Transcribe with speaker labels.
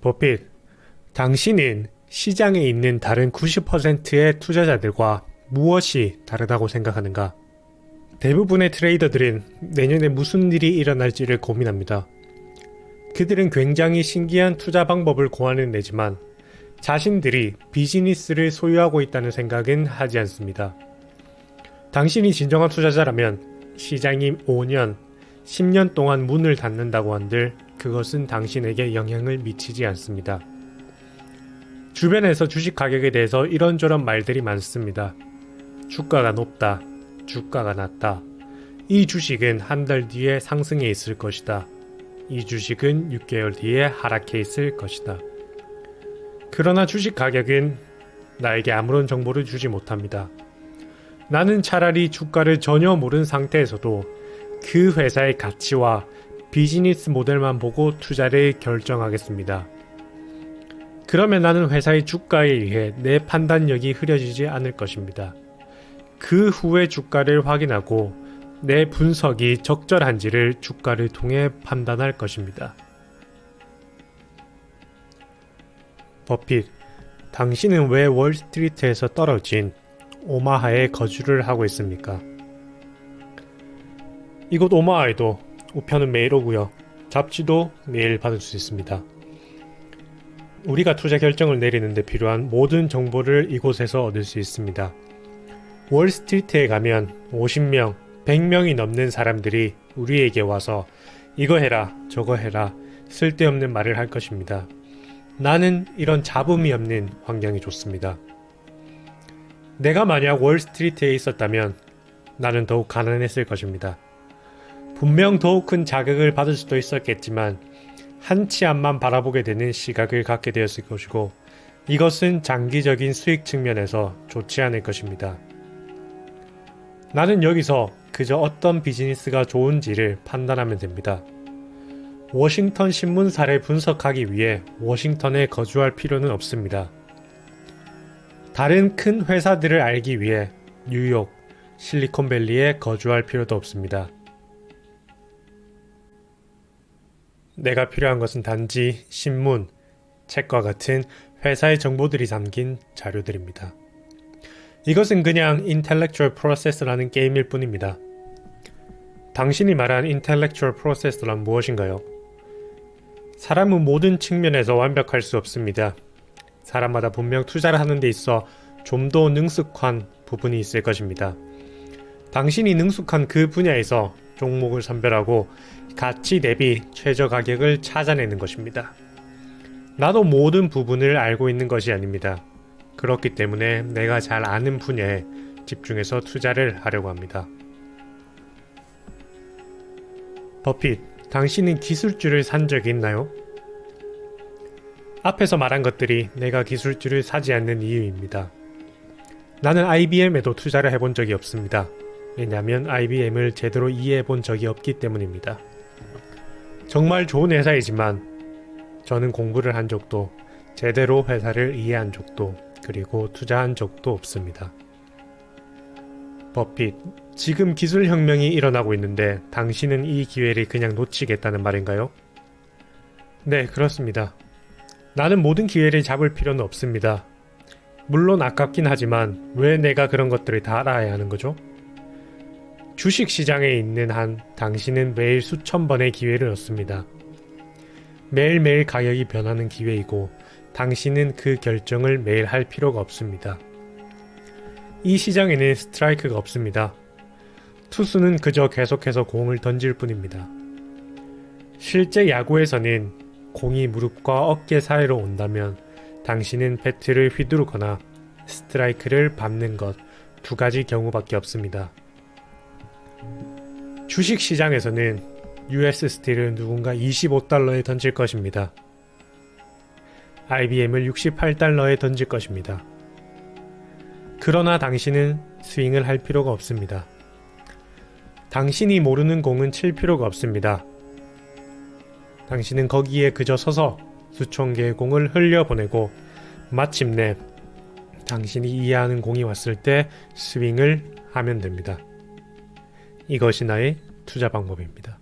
Speaker 1: 버핏, 당신은 시장에 있는 다른 90%의 투자자들과 무엇이 다르다고 생각하는가? 대부분의 트레이더들은 내년에 무슨 일이 일어날지를 고민합니다. 그들은 굉장히 신기한 투자 방법을 고안해 내지만 자신들이 비즈니스를 소유하고 있다는 생각은 하지 않습니다. 당신이 진정한 투자자라면 시장이 5년, 10년 동안 문을 닫는다고 한들 그것은 당신에게 영향을 미치지 않습니다. 주변에서 주식 가격에 대해서 이런저런 말들이 많습니다. 주가가 높다. 주가가 낮다. 이 주식은 한 달 뒤에 상승해 있을 것이다. 이 주식은 6개월 뒤에 하락해 있을 것이다. 그러나 주식 가격은 나에게 아무런 정보를 주지 못합니다. 나는 차라리 주가를 전혀 모르는 상태에서도 그 회사의 가치와 비즈니스 모델만 보고 투자를 결정하겠습니다. 그러면 나는 회사의 주가에 의해 내 판단력이 흐려지지 않을 것입니다. 그 후에 주가를 확인하고 내 분석이 적절한지를 주가를 통해 판단할 것입니다. 버핏, 당신은 왜 월스트리트에서 떨어진 오마하에 거주를 하고 있습니까? 이곳 오마하에도 우편은 매일 오고요. 잡지도 매일 받을 수 있습니다. 우리가 투자 결정을 내리는데 필요한 모든 정보를 이곳에서 얻을 수 있습니다. 월스트리트에 가면 50명, 100명이 넘는 사람들이 우리에게 와서 이거 해라, 저거 해라, 쓸데없는 말을 할 것입니다. 나는 이런 잡음이 없는 환경이 좋습니다. 내가 만약 월스트리트에 있었다면 나는 더욱 가난했을 것입니다. 분명 더욱 큰 자극을 받을 수도 있었겠지만 한치 앞만 바라보게 되는 시각을 갖게 되었을 것이고 이것은 장기적인 수익 측면에서 좋지 않을 것입니다. 나는 여기서 그저 어떤 비즈니스가 좋은지를 판단하면 됩니다. 워싱턴 신문사를 분석하기 위해 워싱턴에 거주할 필요는 없습니다. 다른 큰 회사들을 알기 위해 뉴욕, 실리콘밸리에 거주할 필요도 없습니다. 내가 필요한 것은 단지 신문, 책과 같은 회사의 정보들이 담긴 자료들입니다. 이것은 그냥 intellectual process라는 게임일 뿐입니다. 당신이 말한 intellectual process란 무엇인가요? 사람은 모든 측면에서 완벽할 수 없습니다. 사람마다 분명 투자를 하는 데 있어 좀 더 능숙한 부분이 있을 것입니다. 당신이 능숙한 그 분야에서 종목을 선별하고 가치 대비 최저 가격을 찾아내는 것입니다. 나도 모든 부분을 알고 있는 것이 아닙니다. 그렇기 때문에 내가 잘 아는 분야에 집중해서 투자를 하려고 합니다. 버핏, 당신은 기술주를 산 적이 있나요? 앞에서 말한 것들이 내가 기술주를 사지 않는 이유입니다. 나는 IBM에도 투자를 해본 적이 없습니다. 왜냐하면 IBM을 제대로 이해해 본 적이 없기 때문입니다. 정말 좋은 회사이지만 저는 공부를 한 적도 제대로 회사를 이해한 적도 그리고 투자한 적도 없습니다. 버핏, 지금 기술 혁명이 일어나고 있는데 당신은 이 기회를 그냥 놓치겠다는 말인가요? 네, 그렇습니다. 나는 모든 기회를 잡을 필요는 없습니다. 물론 아깝긴 하지만 왜 내가 그런 것들을 다 알아야 하는 거죠? 주식 시장에 있는 한 당신은 매일 수천 번의 기회를 얻습니다. 매일매일 가격이 변하는 기회이고 당신은 그 결정을 매일 할 필요가 없습니다. 이 시장에는 스트라이크가 없습니다. 투수는 그저 계속해서 공을 던질 뿐입니다. 실제 야구에서는 공이 무릎과 어깨 사이로 온다면 당신은 배트를 휘두르거나 스트라이크를 밟는 것 두 가지 경우밖에 없습니다. 주식 시장에서는 US 스틸을 누군가 25달러에 던질 것입니다. IBM을 68달러에 던질 것입니다. 그러나 당신은 스윙을 할 필요가 없습니다. 당신이 모르는 공은 칠 필요가 없습니다. 당신은 거기에 그저 서서 수천 개의 공을 흘려보내고 마침내 당신이 이해하는 공이 왔을 때 스윙을 하면 됩니다. 이것이 나의 투자 방법입니다.